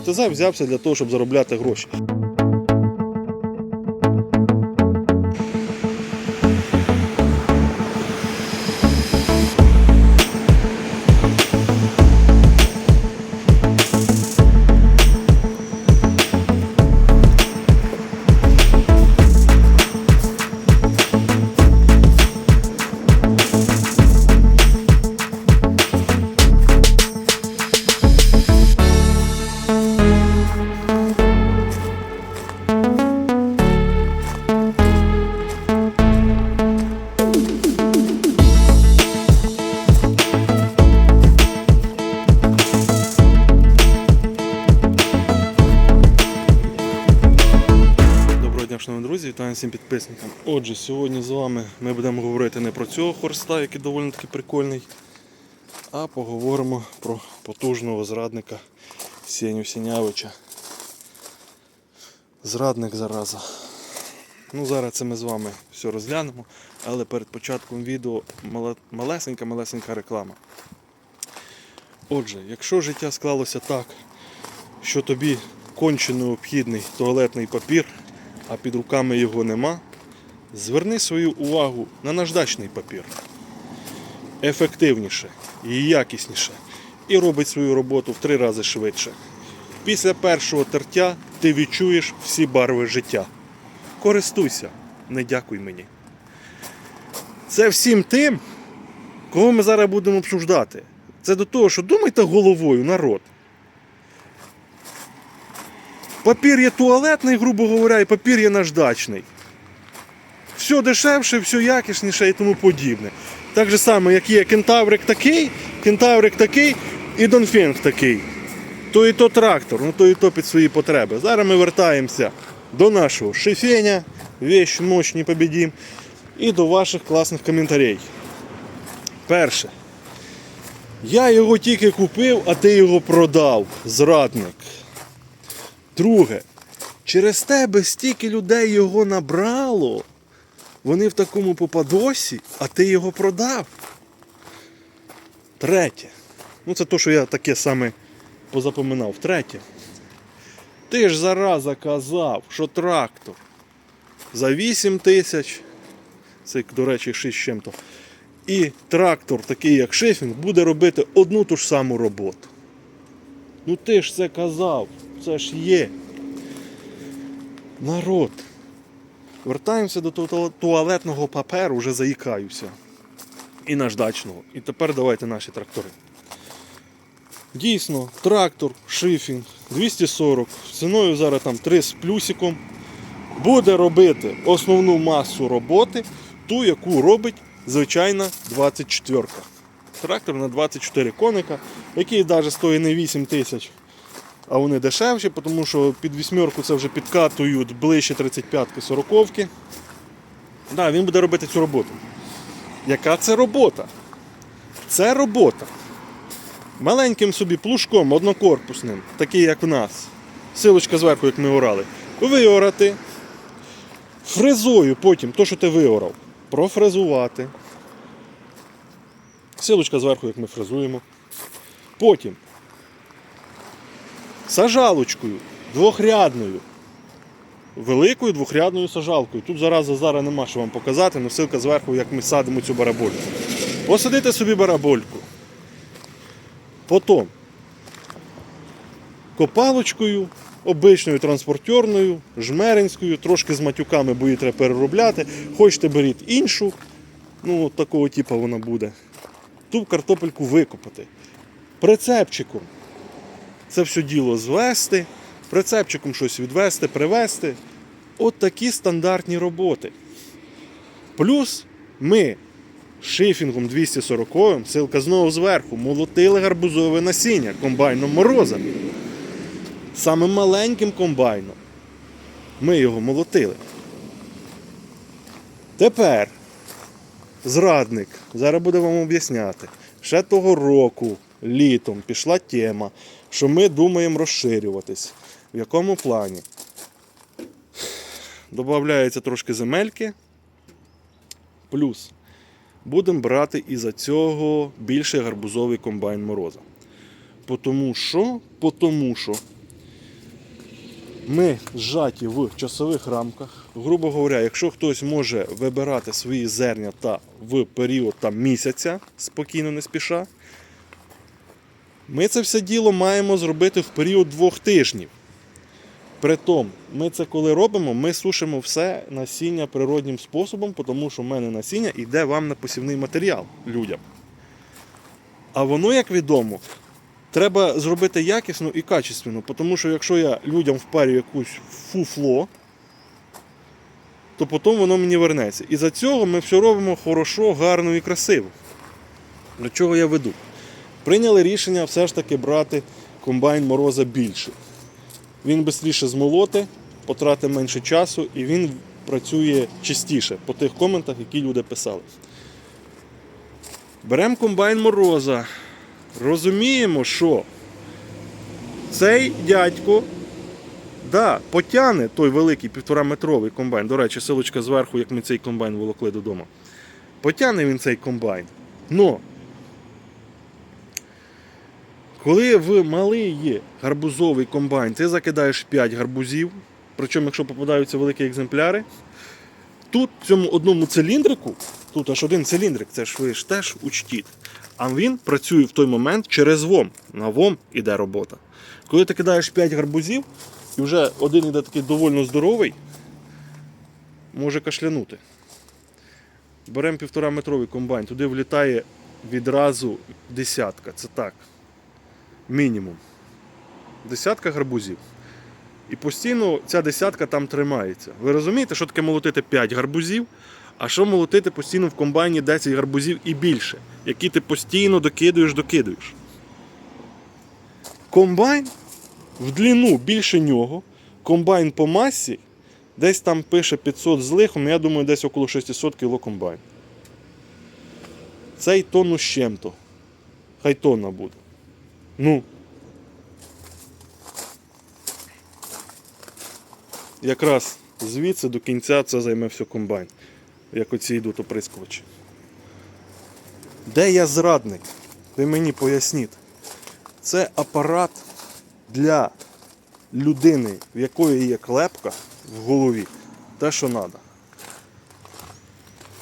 ДТЗ взявся для того, щоб заробляти гроші. Вітаю всім підписникам. Отже, сьогодні з вами ми будемо говорити не про цього хорста, який доволі таки прикольний, а поговоримо про потужного зрадника Сеню Сінявича. Зрадник зараза. Ну, зараз це ми з вами все розглянемо, але перед початком відео малесенька-малесенька реклама. Отже, якщо життя склалося так, що тобі конче необхідний туалетний папір, а під руками його нема, зверни свою увагу на наждачний папір. Ефективніше і якісніше. І робить свою роботу в три рази швидше. Після першого тертя ти відчуєш всі барви життя. Користуйся, не дякуй мені. Це всім тим, кого ми зараз будемо обсуждати. Це до того, що думайте головою, народ. Папір є туалетний, грубо говоря, і папір є наждачний. Все дешевше, все якісніше і тому подібне. Так же само, як є кентаврик такий, кентаврик такий і донфінг такий. То і то трактор, ну то і то під свої потреби. Зараз ми вертаємося до нашого шифеня, вещь мощь не побідім, і до ваших класних коментарів. Перше. Я його тільки купив, а ти його продав, зрадник. Друге, через тебе стільки людей його набрало. Вони в такому попадосі, а ти його продав. Третє. Ну це то, що я таке саме позапоминав. Третє. Ти ж зараза казав, що трактор за 8 тисяч, це, до речі, 6 з чим-то. І трактор, такий як шифінг, буде робити одну ту ж саму роботу. Ну ти ж це казав, це ж є. Народ. Вертаємося до туалетного паперу, вже заїкаюся. І наждачного. І тепер давайте наші трактори. Дійсно, трактор, шифінг 240, ціною зараз там 3 з плюсиком. Буде робити основну масу роботи, ту, яку робить звичайна 24. Трактор на 24 коника, який навіть стоїть не 8 тисяч, а вони дешевші, тому що під вісьмерку це вже підкатують ближче 35-ки, 40-ки. Да, він буде робити цю роботу. Яка це робота? Це робота. Маленьким собі плужком однокорпусним, такий як в нас. Силочка зверху, як ми орали. Виорати. Фрезою потім, то, що ти виорав, профрезувати. Силочка зверху, як ми фрезуємо. Потім сажалочкою двохрядною. Великою двохрядною сажалкою. Тут зараза зараз нема що вам показати, але ссылка зверху, як ми садимо цю барабольку. Посадите собі барабольку. Потім копалочкою, обичною транспортерною, жмеринською, трошки з матюками, бо її треба переробляти. Хочете беріть іншу, ну от такого типу вона буде. Ту картопельку викопати. Прицепчиком це все діло звести, прицепчиком щось відвести, привезти. От такі стандартні роботи. Плюс ми шифінгом 240 силка знову зверху, молотили гарбузове насіння комбайном мороза. Самим маленьким комбайном. Ми його молотили. Тепер зрадник, зараз буде вам об'ясняти. Ще того року, літом, пішла тема, що ми думаємо розширюватись. В якому плані? Добавляється трошки земельки. Плюс будемо брати із-за цього більше гарбузовий комбайн мороза. Потому що, потому що Ми зжаті в часових рамках. Грубо говоря, якщо хтось може вибирати свої зернята в період там, місяця, спокійно не спіша, ми це все діло маємо зробити в період двох тижнів. Притом, ми це коли робимо, ми сушимо все насіння природнім способом, тому що в мене насіння йде вам на посівний матеріал людям. А воно, як відомо, треба зробити якісно і качественно, тому що якщо я людям впарю якусь фуфло, то потім воно мені вернеться. І за цього ми все робимо хорошо, гарно і красиво. До чого я веду? Прийняли рішення все ж таки брати комбайн мороза більше. Він швидше змолоти, потратить менше часу і він працює чистіше по тих коментах, які люди писали. Беремо комбайн мороза. Розуміємо, що цей дядько да, потягне той великий півтораметровий комбайн. До речі, силочка зверху, як ми цей комбайн волокли додому. Потягне він цей комбайн. Но коли в малий гарбузовий комбайн, ти закидаєш 5 гарбузів, причому, якщо попадаються великі екземпляри, тут в цьому одному циліндрику, тут аж один циліндрик, це ж ви ж теж учтіть. А він працює в той момент через ВОМ. На ВОМ іде робота. Коли ти кидаєш 5 гарбузів, і вже один іде такий довольно здоровий, може кашлянути. Беремо півтора метровий комбайн, туди влітає відразу десятка. Це так. Мінімум. Десятка гарбузів. І постійно ця десятка там тримається. Ви розумієте, що таке молотити 5 гарбузів, а що молотити постійно в комбайні 10 гарбузів і більше, які ти постійно докидуєш, докидуєш. Комбайн в длину більше нього, комбайн по масі, десь там пише 500 з лихом, я думаю, десь около 600 кг комбайн. Цей тонну з чим-то. Хай тонна буде. Ну. Якраз звідси до кінця це займе все комбайн. Як оці йдуть оприскувачі. Де я зрадник? Ви мені поясніть. Це апарат для людини, в якої є клепка в голові. Те, що треба.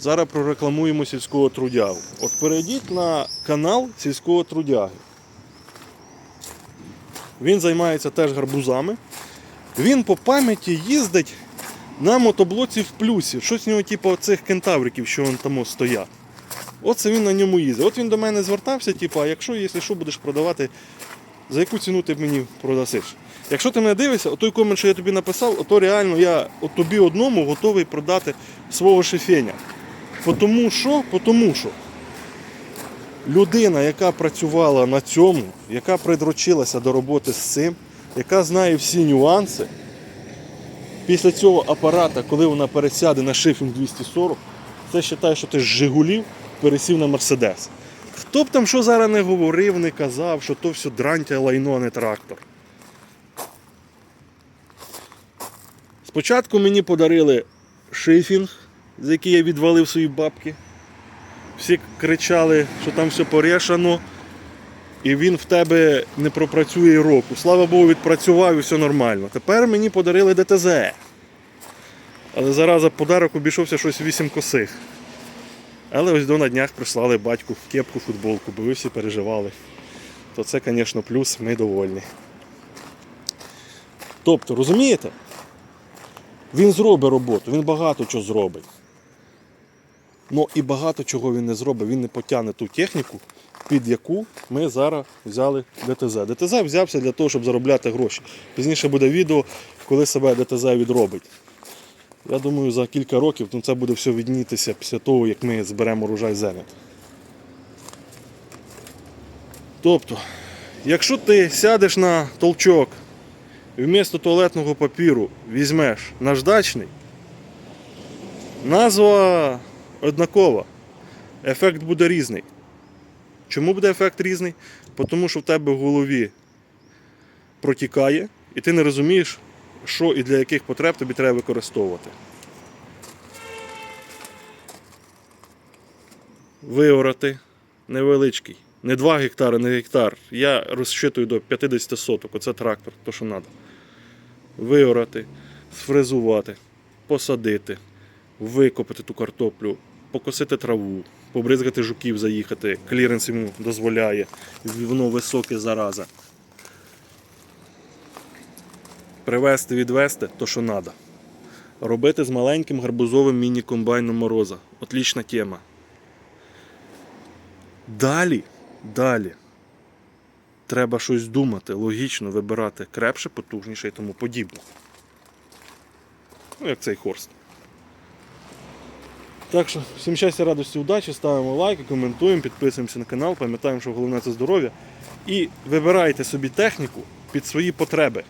Зараз прорекламуємо сільського трудягу. От перейдіть на канал сільського трудяги. Він займається теж гарбузами. Він по пам'яті їздить на мотоблоці в плюсі. Щось у нього, типу, цих кентавриків, що вон там стоять. Оце він на ньому їздить. От він до мене звертався, типу, а якщо, якщо що, будеш продавати, за яку ціну ти мені продасиш? Якщо ти мене дивишся, той комент, що я тобі написав, то реально я от тобі одному готовий продати свого шефеня. Тому що? Тому що людина, яка працювала на цьому, яка придрочилася до роботи з цим, яка знає всі нюанси, після цього апарата, коли вона пересяде на шифінг 240, це вважає, що ти з Жигулів пересів на Мерседес. Хто б там що зараз не говорив, не казав, що то все дрантя лайно, а не трактор. Спочатку мені подарили шифінг, за який я відвалив свої бабки. Всі кричали, що там все порішано, і він в тебе не пропрацює року. Слава Богу, відпрацював і все нормально. Тепер мені подарили ДТЗ. Але зараза подарок обійшовся щось 8 косих. Але ось до на днях прислали батьку в кепку, футболку, бо ви всі переживали. То це, звісно, плюс, ми довольні. Тобто, розумієте? Він зробить роботу, він багато чого зробить. Ну і багато чого він не зробить, він не потягне ту техніку, під яку ми зараз взяли ДТЗ. ДТЗ взявся для того, щоб заробляти гроші. Пізніше буде відео, коли себе ДТЗ відробить. Я думаю, за кілька років ну, це буде все віднітися після того, як ми зберемо урожай зерня. Тобто, якщо ти сядеш на толчок і вмісто туалетного папіру візьмеш наждачний, назва однакова. Ефект буде різний. Чому буде ефект різний? Тому що в тебе в голові протікає, і ти не розумієш, що і для яких потреб тобі треба використовувати. Виорати невеличкий. Не 2 гектари, не гектар. Я розчитую до 50 соток. Оце трактор, то що треба. виорати, сфрезувати, посадити, викопати ту картоплю, покосити траву, побризгати жуків, заїхати. Кліренс йому дозволяє, воно високе зараза. Привезти, відвести то, що треба. Робити з маленьким гарбузовим міні-комбайном мороза. Отлічна тема. Далі, далі. Треба щось думати, логічно вибирати крепше, потужніше і тому подібне. Ну, як цей хорст. Так що, всім щастя, радості, удачі, ставимо лайки, коментуємо, підписуємося на канал, пам'ятаємо, що головне це здоров'я. І вибирайте собі техніку під свої потреби.